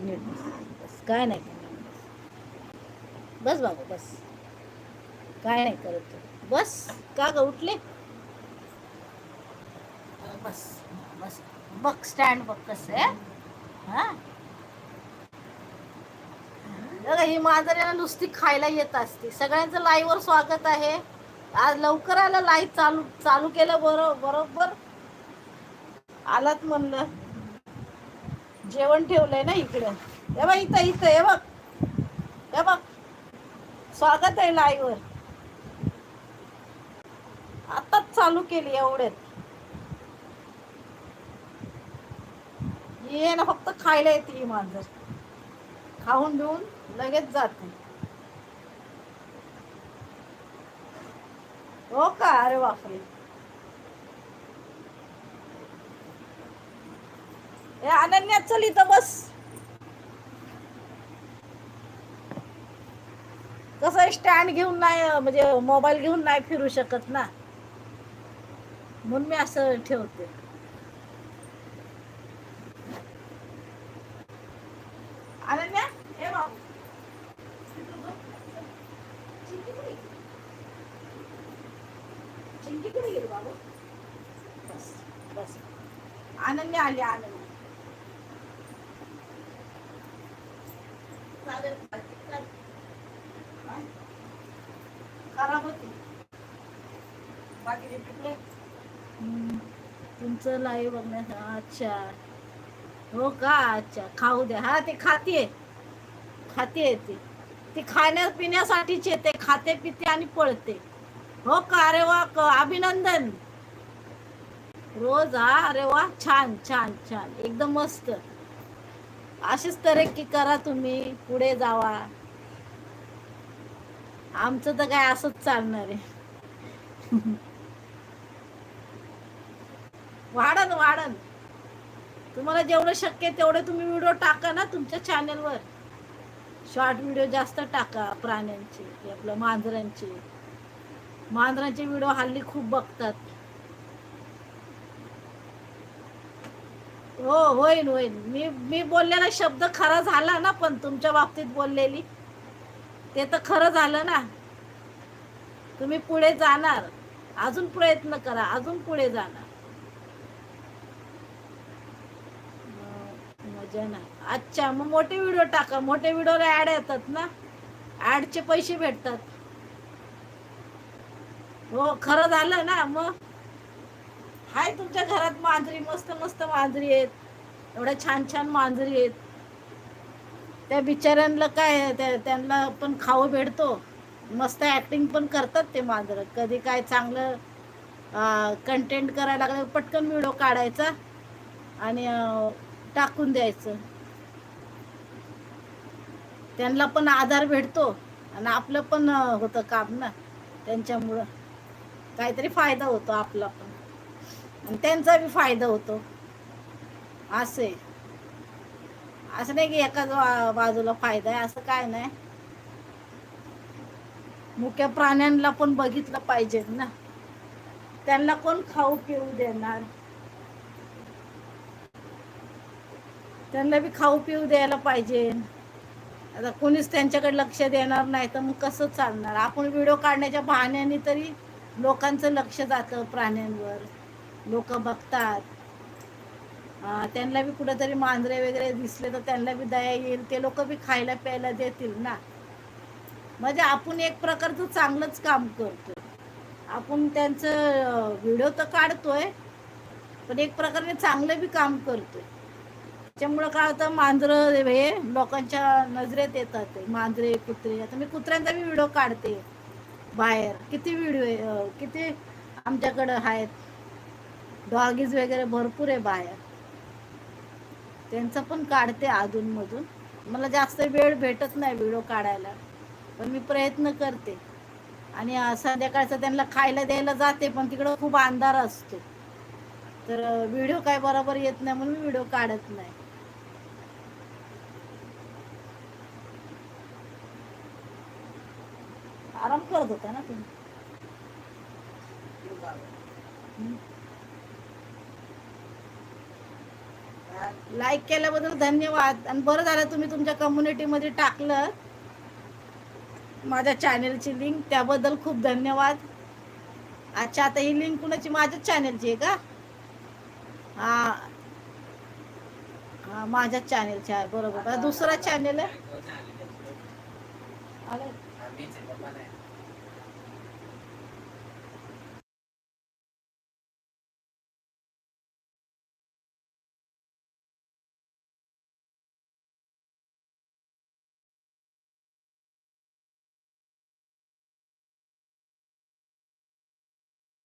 बस नीट बस बस काय नाही करणार बस बाबा बस. काय नाही करत बस का ग उठले? बस बस. बघ स्टँड बघ कसं आहे. हा? बघा, ही मांजरेला नुसती खायला येत असते. सगळ्यांचं लाईव्हवर स्वागत आहे. आज लवकर आला लाईव्ह चालू चालू केलं बरो बरोबर. आलात म्हणलं. जेवण ठेवलंय ना इकडे. हे बघ इथं इथं हे बघ. हे बघ. स्वागत आहे लाईवर आताच चालू केली एवढ्यात ये ना फक्त खायला येते ही मांजर. खाऊन बिऊन लगेच जाते. हो का? अरे बापरे. ए अनन्या चल इथं बस. कसं स्टँड घेऊन नाही म्हणजे मोबाईल घेऊन नाही फिरू शकत ना. म्हणून मी असं ठेवते. अनन्या हे बाबू चिंकी कुठे गेली? बाबू? बस बस. अनन्या आली अनन्या. खराब होती. तुमचं लाईव्ह बघण्यास अच्छा. हो का? अच्छा. खाऊ द्या. हा ते खाते खाते ते. ती खाण्या पिण्यासाठीच येते. खाते पिते आणि पळते. हो का? अरे वा. क- अभिनंदन. रोज हा? अरे वा. छान छान छान. एकदम मस्त. अशीच तरक्की करा तुम्ही पुढे जावा. आमचं तर काय असंच चालणार आहे. वाढन वाढन. तुम्हाला जेवढं शक्य तेवढे तुम्ही व्हिडिओ टाका ना तुमच्या चॅनलवर शॉर्ट व्हिडिओ जास्त टाका प्राण्यांचे आपलं मांजरांचे. मांजरांचे व्हिडिओ हल्ली खूप बघतात. हो होईन होईन. मी मी बोललेला शब्द खरा झाला ना पण तुमच्या बाबतीत बोललेली. ते तर खरं झालं ना. तुम्ही पुढे जाणार. अजून प्रयत्न करा अजून पुढे जाणार. मजा ना अच्छा मग मोठे व्हिडिओ टाका. मोठे व्हिडिओला ऍड येतात ना? ऍडचे पैसे भेटतात. हो खरं झालं ना मग? हाय तुमच्या घरात मांजरी मस्त मस्त मांजरी आहेत. एवढ्या छान छान मांजरी आहेत. त्या बिचाऱ्यांना काय त्या- त्यांना पण खाऊ भेटतो. मस्त ॲक्टिंग पण करतात ते मांजर. कधी काय चांगलं कंटेंट करायला लागलं पटकन व्हिडिओ काढायचा आणि टाकून द्यायचं. त्यांना पण आधार भेटतो आणि आपलं पण होतं काम ना. त्यांच्यामुळं काहीतरी फायदा होतो आपला पण. आणि त्यांचा बी फायदा होतो. असे. असं नाही की एकाच बाजूला फायदा आहे असं काय नाही. मुख्या प्राण्यांना पण बघितलं पाहिजे ना. त्यांना कोण खाऊ पिऊ देणार? त्यांना बी खाऊ पिऊ द्यायला पाहिजे. आता कोणीच त्यांच्याकडे लक्ष देणार नाही तर मग कसं चालणार? आपण व्हिडिओ काढण्याच्या बहाण्याने तरी लोकांचं लक्ष जातं प्राण्यांवर. लोक बघतात. त्यांना बी कुठेतरी मांजरे वगैरे दिसले तर त्यांना बी दया येईल. ते लोक बी खायला प्यायला देतील ना. म्हणजे आपण एक प्रकारचं चांगलंच काम करतोय. आपण त्यांचं व्हिडिओ तर काढतोय पण एक प्रकारे चांगलं बी काम करतोय. त्याच्यामुळं काय होतं मांजरं हे लोकांच्या नजरेत येतात ते. मांजरे कुत्रे. आता मी कुत्र्यांचा बी व्हिडिओ काढते बाहेर. किती व्हिडिओ किती आमच्याकडं आहेत. डॉगीज वगैरे भरपूर आहे बाहेर. त्यांचं पण काढते अधूनमधून. मला जास्त वेळ भेटत नाही व्हिडिओ काढायला. पण मी प्रयत्न करते. आणि संध्याकाळचं त्यांना खायला द्यायला जाते पण तिकडं खूप अंधार असतो. तर व्हिडिओ काय बरोबर येत नाही म्हणून मी व्हिडिओ काढत नाही. आराम करत होता ना तुम्ही? लाईक केल्याबद्दल धन्यवाद. आणि बरं झालं तुम्ही तुमच्या कम्युनिटीमध्ये टाकलं. माझ्या चॅनेलची लिंक त्याबद्दल खूप धन्यवाद. अच्छा आता ही लिंक कुणाची? माझ्याच चॅनेलची आहे का? हा. हा माझ्याच चॅनेलची आहे बरोबर. दुसरा चॅनेल आहे.